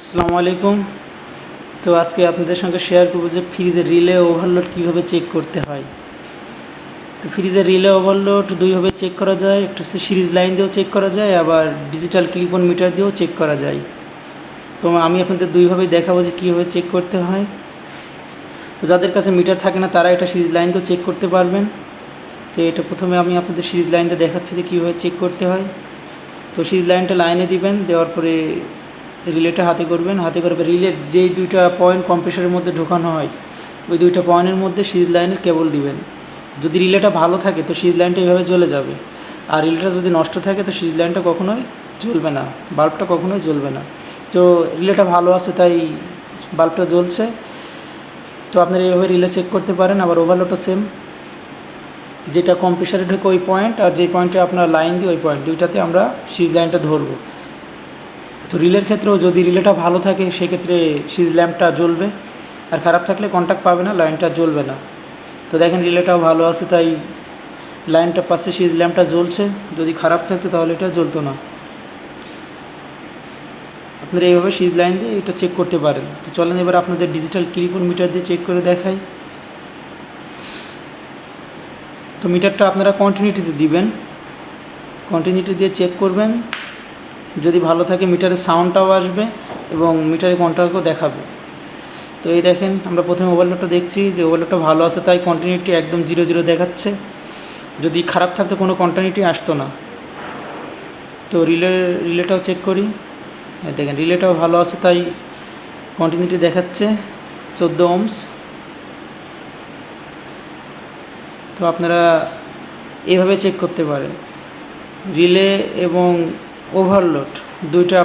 আসসালামু আলাইকুম। তো আজকে আপনাদের সঙ্গে শেয়ার করব যে ফ্রিজের রিলে ওভারলোড কীভাবে চেক করতে হয়। তো ফ্রিজের রিলে ওভারলোড দুইভাবে চেক করা যায়। একটু সিরিজ লাইন দিয়েও চেক করা যায়, আবার ডিজিটাল ক্লিপন মিটার দিয়েও চেক করা যায়। তো আমি আপনাদের দুইভাবেই দেখাবো যে কীভাবে চেক করতে হয়। তো যাদের কাছে মিটার থাকে না, তারা এটা সিরিজ লাইন দিয়েও চেক করতে পারবেন। তো এটা প্রথমে আমি আপনাদের সিরিজ লাইনটা দেখাচ্ছি যে কীভাবে চেক করতে হয়। তো সিরিজ লাইনটা লাইনে দিবেন, দেওয়ার পরে রিলেটা হাতে করবেন। হাতে করে রিলের যেই দুইটা পয়েন্ট কম্প্রেসারের মধ্যে ঢোকানো হয়, ওই দুইটা পয়েন্টের মধ্যে সিজ লাইনের কেবল দিবেন। যদি রিলেটা ভালো থাকে, তো সিজ লাইনটা এইভাবে জ্বলে যাবে। আর রিলেটা যদি নষ্ট থাকে, তো সিরিজ লাইনটা কখনোই জ্বলবে না। বাল্বটা কখনোই জ্বলবে না। তো রিলেটা ভালো আছে, তাই বাল্বটা জ্বলছে। তো আপনারা এইভাবে রিলে চেক করতে পারেন। আবার ওভারলোডও সেম যেটা কম্প্রেসারে ঢোকে ওই পয়েন্ট আর যে পয়েন্টে আপনার লাইন দিই ওই পয়েন্ট দুইটাতে আমরা সিজ লাইনটা ধরবো। তো রিলের ক্ষেত্রেও যদি রিলেটা ভালো থাকে, সেক্ষেত্রে সিজ ল্যাম্পটা জ্বলবে। আর খারাপ থাকলে কন্ট্যাক্ট পাবে না, লাইনটা জ্বলবে না। তো দেখেন রিলেটাও ভালো আছে, তাই লাইনটা পাশে সিজ ল্যাম্পটা জ্বলছে। যদি খারাপ থাকতো তাহলে এটা জ্বলতো না। আপনারা এইভাবে সিজ লাইন দিয়ে এটা চেক করতে পারেন। তো চলেন এবার আপনাদের ডিজিটাল ক্লিপন মিটার দিয়ে চেক করে দেখাই। তো মিটারটা আপনারা কন্টিনিউটিতে দিবেন। কন্টিনিউটি দিয়ে চেক করবেন। যদি ভালো থাকে মিটারের সাউন্ডটাও আসবে এবং মিটারে কন্ট্রাক্টও দেখাবে। তো এই দেখেন, আমরা প্রথমে ওভারলোডটা দেখছি যে ওভারলোডটা ভালো আছে, তাই কন্টিনিউটি একদম জিরো জিরো দেখাচ্ছে। যদি খারাপ থাকতো কোনো কন্টিনিউটি আসতো না। তো রিলে রিলেটাও চেক করি। দেখেন রিলেটাও ভালো আছে, তাই কন্টিনিউটি দেখাচ্ছে। চোদ্দ ওমস তো আপনারা এভাবে চেক করতে পারেন। রিলে এবং ওভারলোড দুইটা